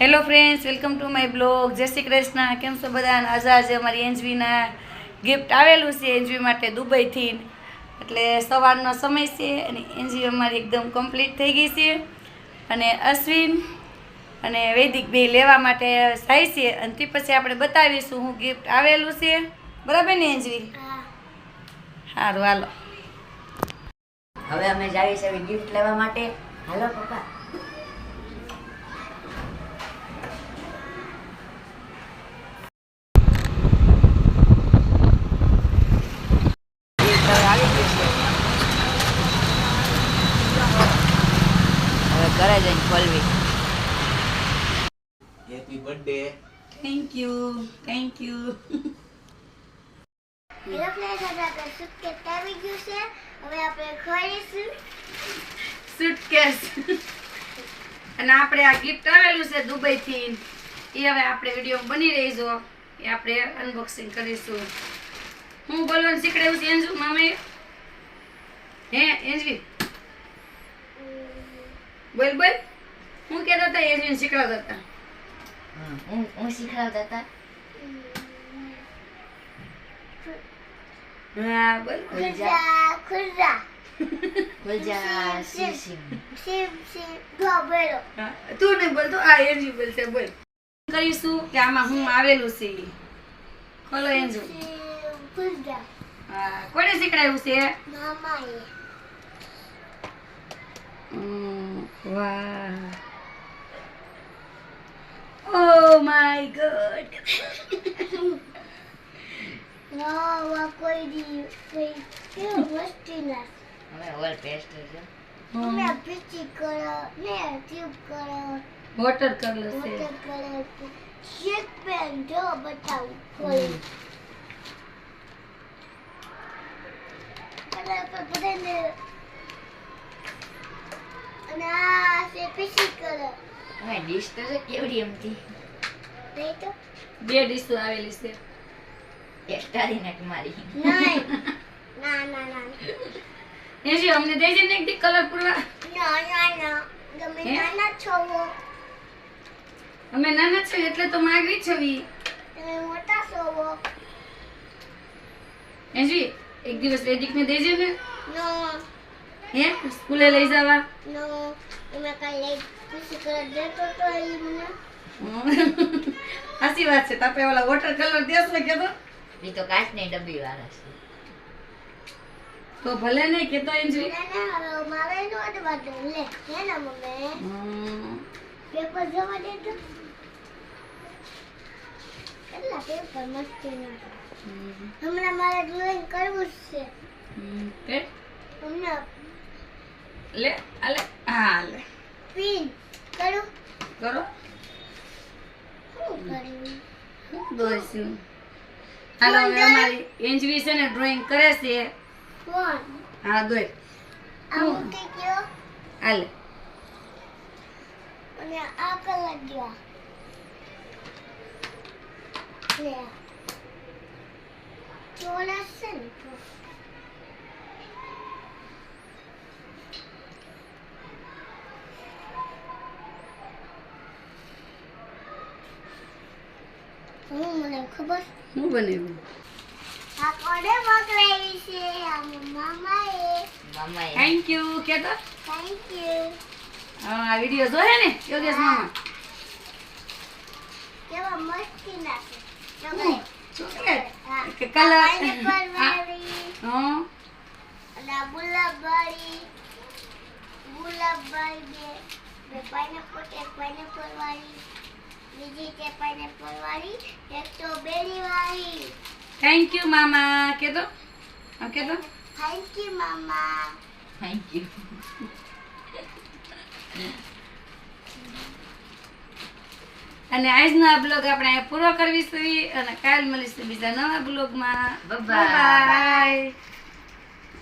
Hello friends welcome to my blog Jai Shri Krishna. કેમ છો બધા? અને આજે આજે અમારી એન્જવીના ગિફ્ટ આવેલું છે એન્જવી માટે દુબઈથી. એટલે સવારનો સમય છે અને એન્જવી અમારી એકદમ કમ્પ્લીટ થઈ ગઈ છે. અને અશ્વિન અને વૈદિક બે લેવા માટે જાય છે. અને તે પછી આપણે બતાવીશું હું ગિફ્ટ આવેલું છે. બરાબર ને એન્જવી? સારું હાલો. હવે અમે જઈએ છીએ ગિફ્ટ લેવા માટે. હાલો પપ્પા Gift હવે આવી ગયું છે. હવે ઘરે જઈને ખોલવી happy birthday thank you thank you hello friends આજે આપણે સુટકેસ આવી ગયું છે. હવે આપણે ખોલીશું. સુટકેસ અને આપણે આ ગિફ્ટ આવેલું છે દુબઈથી. એ હવે આપણે વીડિયો બની રહીજો એ આપણે અનબોક્સિંગ કરીશું. હું બોલવાનું શીખડાવું છે એન્જુ મામાએ હે એન્જવી બોલ બોલ. હું કહેતા હતા એન્જવીને શીખડાવતા હતા. તું નહીં બોલતો? આ બોલશે બોલ. કરીશું કે આમાં હું આવેલું છે ખોલો એન્જુ હા શીખડાયું છે? મામાએ. Mm, Oh my god. ના વા કોઈ દી કોઈ કેવું મસ્તી ના હવે ઓલ પેસ્ટ છે અમે પીચી કરો ને ટ્યુબ કરો વોટર કલર છે વોટર કરો શેક પેન જો બતાવું ખોલી અને આપણે બધાને અને આ છે પીચી કરો હવે ડીશ તો કેવડી એમથી નહીં તો બે ડીશો આવેલી છે. એક્સ્ટ્રા નાખ મારી. નહીં. ના ના ના એજી અમને દેજે ને એક કલર પૂરવા. ના ના ના. ગમે નાના છો અમે નાના છે એટલે તો માગવી છવી. તમે મોટા છો એજી એક દિવસ વેદિક ને દેજે ને. નો. હે સ્કૂલે લઈ જવા. નો. તમે કાલે કુછ કરો દેતો તો એ મને. સાચી વાત છે. તાપે ઓલા વોટર કલર દેશો ને કેતો. એ તો કાચની ડબ્બી વાળા છે. તો ભલે ને કેતો એન્જવી ના ના હવે મારે નો અડવા દે લે હે ના મમ્મી? પેપર જવા દે તો. કેટલા પેપર મસ્ત ના હમ. હમણાં મારે ડ્રોઈંગ કરવું જ છે. તે? કે? હમણાં. લે આલે હા લે પિન કરું કરો શું કર્યું દોરશું હાલો હવે અમારી એન્જવી છે ને ડ્રોઈંગ કરે છે. હા દોય. હાલે. અને આ કલર ગયો લે ચોરસ છે ને હું મને ખબર હું બનાવ્યું? આ કોને મોકલાવી છે આ મામાએ. મામાએ. થેન્ક યુ કે થેન્ક યુ આ વિડિયો જોહે ને યોગેશ મામા. કેવા મસ્તી નાખે ચોકલેટ? Chocolate colour. હા. અને આ ગુલાબવાળી. ગુલાબવાળી બે. બે પાઇનેપલ એક પાઇનેપલ વાળી બીજી છે પાઇનેપલ વાળી એક સ્ટ્રોબેરી વાળી થેન્ક યુ મામા. કે તો હા કે તો થેન્ક યુ મામા. થેન્ક યુ અને આજનો આ બ્લોગ આપણે પૂરો કરવીશું અને કાલ મળીશું બીજા નવા બ્લોગમાં. Bye bye. બાય